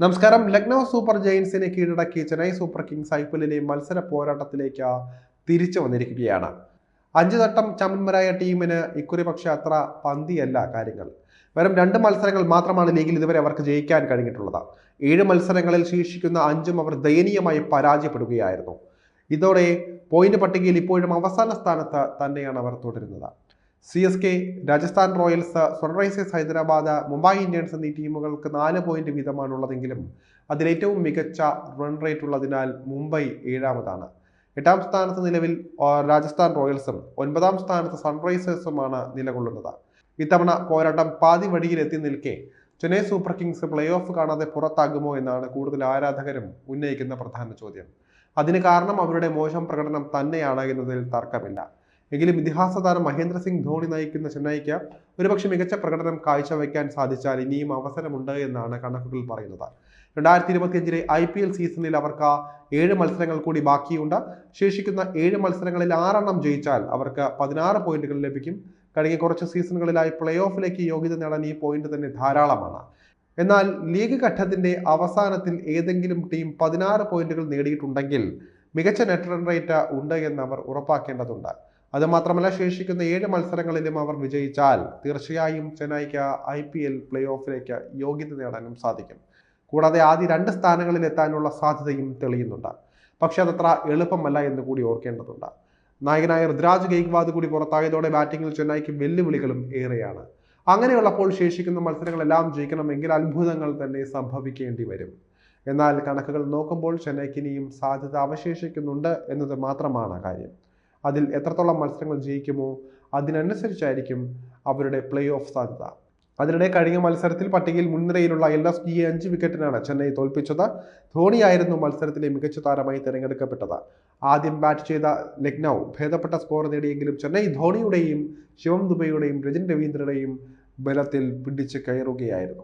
നമസ്കാരം. ലക്നൗ സൂപ്പർ ജയൻസിനെ കീഴടക്കി Chennai Super Kings I P എല്ലിലെ മത്സര പോരാട്ടത്തിലേക്ക് തിരിച്ചു വന്നിരിക്കുകയാണ്. അഞ്ചു തട്ടം ചാമ്പ്യന്മാരായ ടീമിന് ഇക്കുറി പക്ഷെ അത്ര പന്തിയല്ല കാര്യങ്ങൾ. വെറും രണ്ട് മത്സരങ്ങൾ മാത്രമാണ് ലീഗിൽ ഇതുവരെ അവർക്ക് ജയിക്കാൻ കഴിഞ്ഞിട്ടുള്ളത്. ഏഴ് മത്സരങ്ങളിൽ ശേഷിക്കുന്ന അഞ്ചും അവർ ദയനീയമായി പരാജയപ്പെടുകയായിരുന്നു. ഇതോടെ പോയിന്റ് പട്ടികയിൽ ഇപ്പോഴും അവസാന സ്ഥാനത്ത് തന്നെയാണ് അവർ തുടരുന്നത്. C S K Rajasthan Royals Sunrisers Hyderabad Mumbai Indians എന്നീ ടീമുകൾക്ക് നാല് പോയിന്റ് വീതമാണുള്ളതെങ്കിലും അതിലേറ്റവും മികച്ച റൺ റേറ്റ് ഉള്ളതിനാൽ മുംബൈ ഏഴാമതാണ്. എട്ടാം സ്ഥാനത്ത് നിലവിൽ രാജസ്ഥാൻ റോയൽസും ഒൻപതാം സ്ഥാനത്ത് സൺറൈസേഴ്സുമാണ് നിലകൊള്ളുന്നത്. ഇത്തവണ പോരാട്ടം പാതി വഴിയിൽ എത്തി നിൽക്കെ Chennai Super Kings play off കാണാതെ പുറത്താകുമോ എന്നാണ് കൂടുതൽ ആരാധകരും ഉന്നയിക്കുന്ന പ്രധാന ചോദ്യം. അതിന് കാരണം അവരുടെ മോശം പ്രകടനം തന്നെയാണ് എന്നതിൽ തർക്കമില്ല. എങ്കിലും ഇതിഹാസ താരം മഹേന്ദ്ര സിംഗ് ധോണി നയിക്കുന്ന ചെന്നൈക്ക് ഒരുപക്ഷെ മികച്ച പ്രകടനം കാഴ്ചവെക്കാൻ സാധിച്ചാൽ ഇനിയും അവസരമുണ്ട് എന്നാണ് കണക്കുകൾ പറയുന്നത്. രണ്ടായിരത്തി ഇരുപത്തിയഞ്ചിലെ ഐ പി എൽ സീസണിൽ അവർക്ക് ഏഴ് മത്സരങ്ങൾ കൂടി ബാക്കിയുണ്ട്. ശേഷിക്കുന്ന ഏഴ് മത്സരങ്ങളിൽ ആറെണ്ണം ജയിച്ചാൽ അവർക്ക് പതിനാറ് പോയിന്റുകൾ ലഭിക്കും. കഴിഞ്ഞ കുറച്ച് സീസണുകളിലായി പ്ലേ ഓഫിലേക്ക് യോഗ്യത നേടാൻ ഈ പോയിന്റ് തന്നെ ധാരാളമാണ്. എന്നാൽ ലീഗ് ഘട്ടത്തിന്റെ അവസാനത്തിൽ ഏതെങ്കിലും ടീം പതിനാറ് പോയിന്റുകൾ നേടിയിട്ടുണ്ടെങ്കിൽ മികച്ച നെറ്റ് റൺ റേറ്റ് ഉണ്ട് എന്ന് അവർ ഉറപ്പാക്കേണ്ടതുണ്ട്. അതുമാത്രമല്ല ശേഷിക്കുന്ന ഏഴ് മത്സരങ്ങളിലും അവർ വിജയിച്ചാൽ തീർച്ചയായും ചെന്നൈക്ക് ഐ പി എൽ പ്ലേ ഓഫിലേക്ക് യോഗ്യത നേടാനും സാധിക്കും. കൂടാതെ ആദ്യ രണ്ട് സ്ഥാനങ്ങളിൽ എത്താനുള്ള സാധ്യതയും തെളിയുന്നുണ്ട്. പക്ഷെ അതത്ര എളുപ്പമല്ല എന്ന് കൂടി ഓർക്കേണ്ടതുണ്ട്. നായകനായ ഋതുരാജ് ഗെയ്ക്വാദ് കൂടി പുറത്തായതോടെ ബാറ്റിംഗിൽ ചെന്നൈക്ക് വെല്ലുവിളികളും ഏറെയാണ്. അങ്ങനെയുള്ളപ്പോൾ ശേഷിക്കുന്ന മത്സരങ്ങളെല്ലാം ജയിക്കണമെങ്കിൽ അത്ഭുതങ്ങൾ തന്നെ സംഭവിക്കേണ്ടി വരും. എന്നാൽ കണക്കുകൾ നോക്കുമ്പോൾ ചെന്നൈക്ക് ഇനിയും സാധ്യത അവശേഷിക്കുന്നുണ്ട് എന്നത് മാത്രമാണ് കാര്യം. അതിൽ എത്രത്തോളം മത്സരങ്ങൾ ജയിക്കുമോ അതിനനുസരിച്ചായിരിക്കും അവരുടെ പ്ലേ ഓഫ് സാധ്യത. അതിനിടെ കഴിഞ്ഞ മത്സരത്തിൽ പട്ടികയിൽ മുൻനിരയിലുള്ള എൽ എസ് ജിയെ അഞ്ച് വിക്കറ്റിനാണ് ചെന്നൈ തോൽപ്പിച്ചത്. ധോണിയായിരുന്നു മത്സരത്തിലെ മികച്ച താരമായി തിരഞ്ഞെടുക്കപ്പെട്ടത്. ആദ്യം ബാറ്റ് ചെയ്ത ലക്നൗ ഭേദപ്പെട്ട സ്കോർ നേടിയെങ്കിലും ചെന്നൈ ധോണിയുടെയും ശിവം ദുബൈയുടെയും രജൻ രവീന്ദ്രയുടെയും ബലത്തിൽ പിടിച്ച് കയറുകയായിരുന്നു.